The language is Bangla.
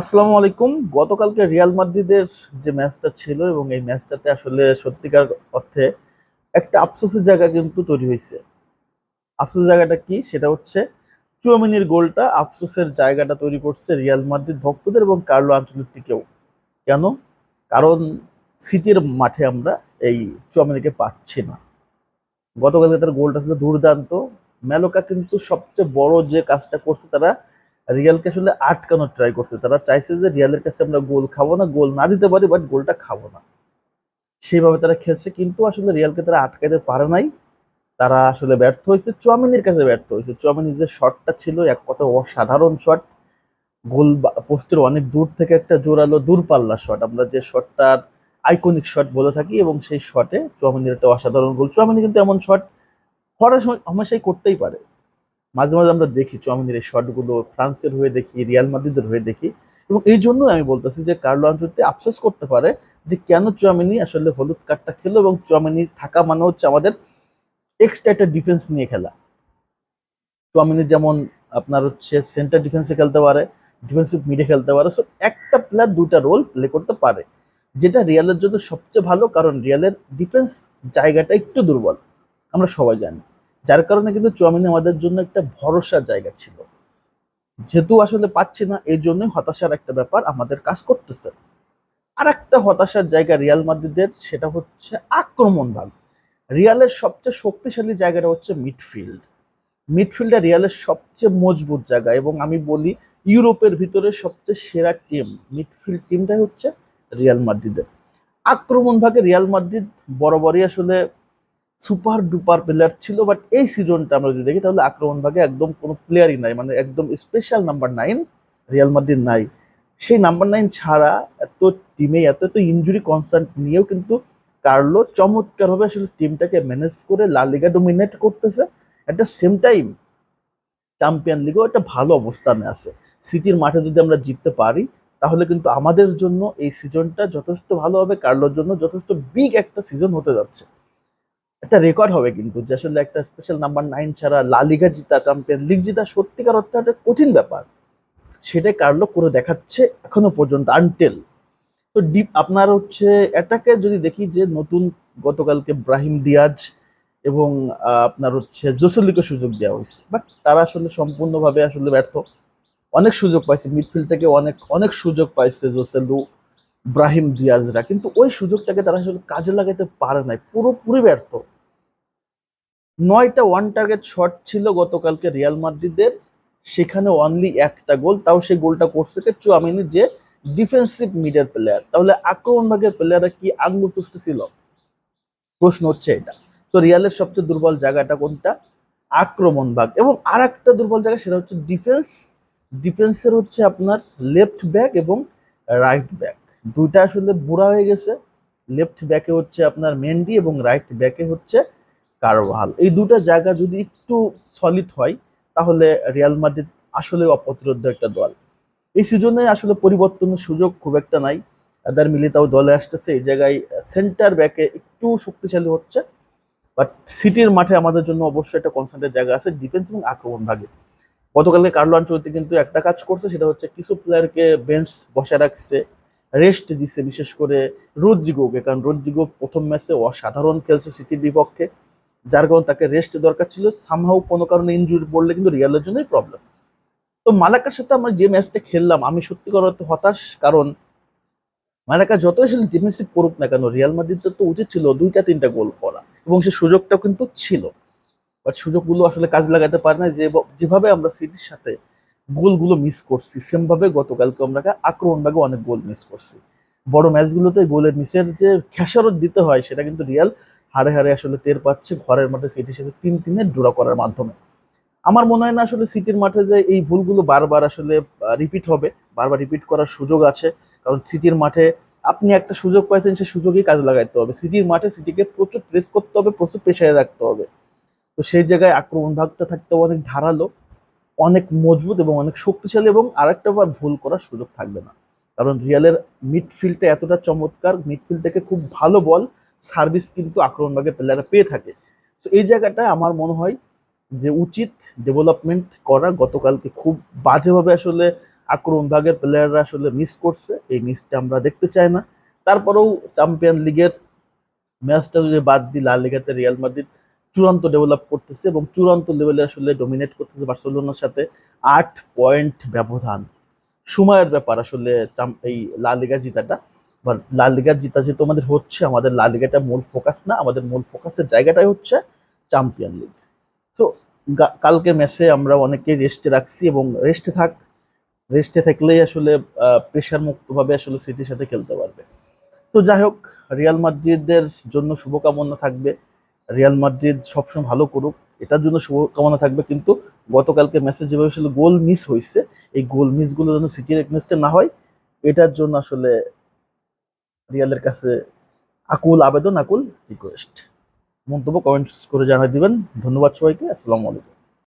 আসসালামু আলাইকুম। গতকালকে রিয়াল মাদ্রিদের যে ম্যাচটা ছিল এবং এই ম্যাচটাতে আসলে সত্যিকার অর্থে একটা আফসোসের জায়গা কিন্তু তৈরি হয়েছে। আফসোসের জায়গাটা কি? সেটা হচ্ছে চুয়ামিনির গোলটা আফসোসের জায়গাটা তৈরি করছে রিয়াল মাদ্রিদ ভক্তদের এবং কার্লো আঞ্চলিক আঞ্চলিককেও কেন? কারণ সিটির মাঠে আমরা এই চুয়ামিনিকে পাচ্ছি না। গতকালকে তার গোলটা ছিল দুর্দান্ত। মেলোকা কিন্তু সবচেয়ে বড় যে কাজটা করছে তারা রিয়ালকে আসলে আটকানোর ট্রাই করছে। তারা চাইছে যে রিয়ালের কাছে আমরা গোল খাব না, গোল না দিতে পারি বাট গোলটা খাব না। সেইভাবে তারা খেলছে, কিন্তু আসলে রিয়ালকে তারা আটকাতে পারে নাই। তারা আসলে ব্যর্থ হয়েছে, চুয়ামিনির কাছে ব্যর্থ হয়েছে। চুয়ামিনির যে শটটা ছিল, এক কথা অসাধারণ শট গোল পোস্টের অনেক দূর থেকে একটা জোরালো দূরপাল্লা শট আমরা যে শটটার আইকনিক শট বলে থাকি, এবং সেই শটে চুয়ামিনির একটা অসাধারণ গোল। চুয়ামিনি কিন্তু এমন শট করার সময় হামেশাই করতেই পারে। মাঝে মাঝে আমরা দেখি চুয়ামিনির এই শটগুলো ফ্রান্সের হয়ে দেখি, রিয়াল মাদ্রিদের হয়ে দেখি এবং এই জন্য আমি বলতেছি যে কার্লো আঞ্চলিতে আফসোস করতে পারে যে কেন চুয়ামিনি আসলে হলুদ কার্ডটা খেলো এবং চুয়ামিনি থাকা মানে হচ্ছে আমাদের এক্সট্রা একটা ডিফেন্স নিয়ে খেলা। চুয়ামিনি যেমন আপনার হচ্ছে সেন্টার ডিফেন্সে খেলতে পারে ডিফেন্সিভ মিডে খেলতে পারে সো একটা প্লেয়ার দুইটা রোল প্লে করতে পারে, যেটা রিয়ালের জন্য সবচেয়ে ভালো কারণ রিয়ালের ডিফেন্স জায়গাটা একটু দুর্বল, আমরা সবাই জানি। যার কারণে কিন্তু চুয়ামিনি আমাদের জন্য একটা ভরসার জায়গা ছিল। যেহেতু আসলে পাচ্ছি না, এই জন্যই হতাশার একটা ব্যাপার আমাদের কাজ করতেছে। আর একটা হতাশার জায়গা রিয়াল মাদ্রিদের, সেটা হচ্ছে আক্রমণ ভাগ রিয়ালের সবচেয়ে শক্তিশালী জায়গাটা হচ্ছে মিডফিল্ড। মিডফিল্ডে রিয়ালের সবচেয়ে মজবুত জায়গা এবং আমি বলি ইউরোপের ভিতরে সবচেয়ে সেরা টিম, মিডফিল্ড টিমটাই হচ্ছে রিয়াল মাদ্রিদের। আক্রমণ ভাগে রিয়াল মাদ্রিদ বরাবরই আসলে সুপার ডুপার প্লেয়ার ছিল বাট এই সিজনটা আমরা যদি দেখি, তাহলে আক্রমণ ভাগে একদম কোনো প্লেয়ারই নাই মানে একদম special number nine Real Madrid নাই। সেই নাম্বার নাইন ছাড়া এত টিমে এত এত ইঞ্জুরি কনস্ট্যান্ট নিয়েও কিন্তু কার্লো চমৎকারভাবে আসলে টিমটাকে ম্যানেজ করে লা লিগা ডোমিনেট করতেছে। At the same time champion লিগেও একটা ভালো অবস্থানে আছে। সিটির মাঠে যদি আমরা জিততে পারি, তাহলে কিন্তু আমাদের জন্য এই সিজনটা যথেষ্ট ভালো হবে কার্লোর জন্য যথেষ্ট বিগ একটা সিজন হতে যাচ্ছে। একটা রেকর্ড হবে কিন্তু, যে আসলে একটা স্পেশাল নাম্বার নাইন ছাড়া লা লিগা জিতা চ্যাম্পিয়ন লিগ জিতা সত্যিকার অর্থে একটা কঠিন ব্যাপার। সেটা কার্লো করে দেখাচ্ছে এখনও পর্যন্ত আনটেল তো ডিপ আপনার হচ্ছে এটাকে যদি দেখি যে নতুন গতকালকে ব্রাহিম দিয়াজ এবং আপনার হচ্ছে জোসলিকে সুযোগ দেওয়া হয়েছে। বাট তারা আসলে সম্পূর্ণভাবে আসলে ব্যর্থ। অনেক সুযোগ পাইছে মিডফিল্ড থেকে অনেক অনেক সুযোগ পাইছে জোসেলু। ব্রাহিম দিয়াজরা। কিন্তু ওই সুযোগটাকে তারা আসলে কাজে লাগাতে পারে নাই, পুরোপুরি ব্যর্থ। নয়টা ওয়ান টার্গেট শট ছিল গতকালকে রিয়াল মাদ্রিদের, সেখানে অনলি একটা গোল, তাও সেই গোলটা করছে চুয়ামিনি যে ডিফেন্সিভ মিডের প্লেয়ার তাহলে আক্রমণ ভাগের প্লেয়াররা কি আগ্লু পুষ্টি ছিল? প্রশ্ন হচ্ছে এটা। তো রিয়ালের সবচেয়ে দুর্বল জায়গাটা কোনটা? আক্রমণ ভাগ এবং আর একটা দুর্বল জায়গা সেটা হচ্ছে ডিফেন্স ডিফেন্সের হচ্ছে আপনার লেফট ব্যাক এবং রাইট ব্যাক দুইটা আসলে বুড়া হয়ে গেছে লেফট ব্যাকে হচ্ছে আপনার মেন্ডি এবং রাইট ব্যাকে হচ্ছে কারভাল এই দুটো জায়গা যদি একটু সলিড হয়, তাহলে রিয়াল মাদ্রিদ আসলে অপ্রতিরোধ্য একটা দল। এই সিজনে আসলে পরিবর্তনের সুযোগ খুব একটা নাই। আদার মিলিতাও দলে আসতেছে, এই জায়গায় সেন্টার ব্যাকে একটু শক্তিশালী হচ্ছে। বাট সিটির মাঠে আমাদের জন্য অবশ্যই একটা কনসেন্ট্রেট জায়গা আছে ডিফেন্স এবং আক্রমণ ভাগে। গতকালকে কার্লো আঞ্চলিতে কিন্তু একটা কাজ করছে, সেটা হচ্ছে কিছু প্লেয়ারকে বেঞ্চ বসে রাখছে। রেস্ট দিচ্ছে বিশেষ করে রোদ্রিগোকে। কারণ রোদ্রিগো প্রথম ম্যাচে অসাধারণ খেলছে সিটির বিপক্ষে। যার কারণে তাকে রেস্ট দরকার ছিল। সামহাও কোনো কারণে ইনজুরি পড়লে কিন্তু রিয়ালের জন্যই প্রবলেম তো মালাকার সাথে আমরা যে ম্যাচটা খেললাম, আমি সত্যি অর্থে হতাশ। কারণ মালাকা যতই আসলে ডিফেন্সিভ করুক না কেন, রিয়াল মাদ্রিদের তো উচিত ছিল দুইটা, তিনটা গোল করা। এবং সে সুযোগটাও কিন্তু ছিল। বাট সুযোগগুলো আসলে কাজ লাগাতে পারে না যে যেভাবে আমরা সিটির সাথে গোলগুলো মিস করছি। সেমভাবে গতকালকে আমরা আক্রমণ ভাগে অনেক গোল মিস করছি। বড় ম্যাচগুলোতে গোলের মিসের যে খেসারত দিতে হয়, সেটা কিন্তু রিয়াল হারে হারে আসলে টের পাচ্ছে, ঘরের মাঠে সিটির সাথে তিন তিনে ড্র করার মাধ্যমে। আমার মনে হয় না আসলে সিটির মাঠে যে এই ভুলগুলো বারবার আসলে রিপিট হবে, বারবার রিপিট করার সুযোগ আছে। কারণ সিটির মাঠে আপনি একটা সুযোগ পাইতেন সেই সুযোগই কাজে লাগাইতে হবে। সিটির মাঠে সিটিকে প্রচুর প্রেস করতে হবে, প্রচুর প্রেশারে রাখতে হবে। তো সেই জায়গায় আক্রমণ ভাগটা থাকতে অনেক ধারালো। অনেক মজবুত এবং অনেক শক্তিশালী এবং আরেকটা বার ভুল করার সুযোগ থাকবে না। কারণ রিয়ালের মিডফিল্ডটা এতটা চমৎকার মিডফিল্ড থেকে খুব ভালো বল, সার্ভিস কিন্তু আক্রমণ ভাগে প্লেয়াররা পেয়ে থাকে। তো এই জায়গাটায় আমার মনে হয় যে উচিত ডেভেলপমেন্ট করা। গতকালকে খুব বাজেভাবে আসলে আক্রমণ ভাগের প্লেয়াররা আসলে মিস করছে। এই মিসটা আমরা দেখতে চাই না। তারপরেও চ্যাম্পিয়ন লিগের ম্যাচটা যদি বাদ দিই, লা লিগাতে রিয়াল মাদ্রিদ চূড়ান্ত ডেভেলপ করতেছে এবং চূড়ান্ত লেভেলে আসলে ডমিনেট করতেছে বার্সেলোনার সাথে আট পয়েন্ট ব্যবধান। সময়ের ব্যাপার আসলে এই লা লিগা জিতাটা। বা লা লিগার জিতা যেহেতু আমাদের হচ্ছে, আমাদের লা লিগাটা মূল ফোকাস না, আমাদের মূল ফোকাসের জায়গাটাই হচ্ছে চ্যাম্পিয়ন লিগ সো কালকে ম্যাচে আমরা অনেকেই রেস্টে রাখছি এবং রেস্টে থাক রেস্টে থাকলেই আসলে প্রেশার মুক্তভাবে আসলে সিটির সাথে খেলতে পারবে। তো যাই হোক রিয়াল মাদ্রিদের জন্য শুভকামনা থাকবে। রিয়াল মাদ্রিদ সবসময় ভালো করুক, এটার জন্য শুভকামনা থাকবে। কিন্তু গতকালকে ম্যাচে যেভাবে আসলে গোল মিস হয়েছে এই গোল মিসগুলো যেন সিটির এগনেস্টে না হয়, এটার জন্য আসলে রিয়ালের কাছে আকুল আবেদন, আকুল রিকোয়েস্ট মন্তব্য কমেন্টস করে জানিয়ে দিবেন। ধন্যবাদ সবাইকে, আসসালামু আলাইকুম।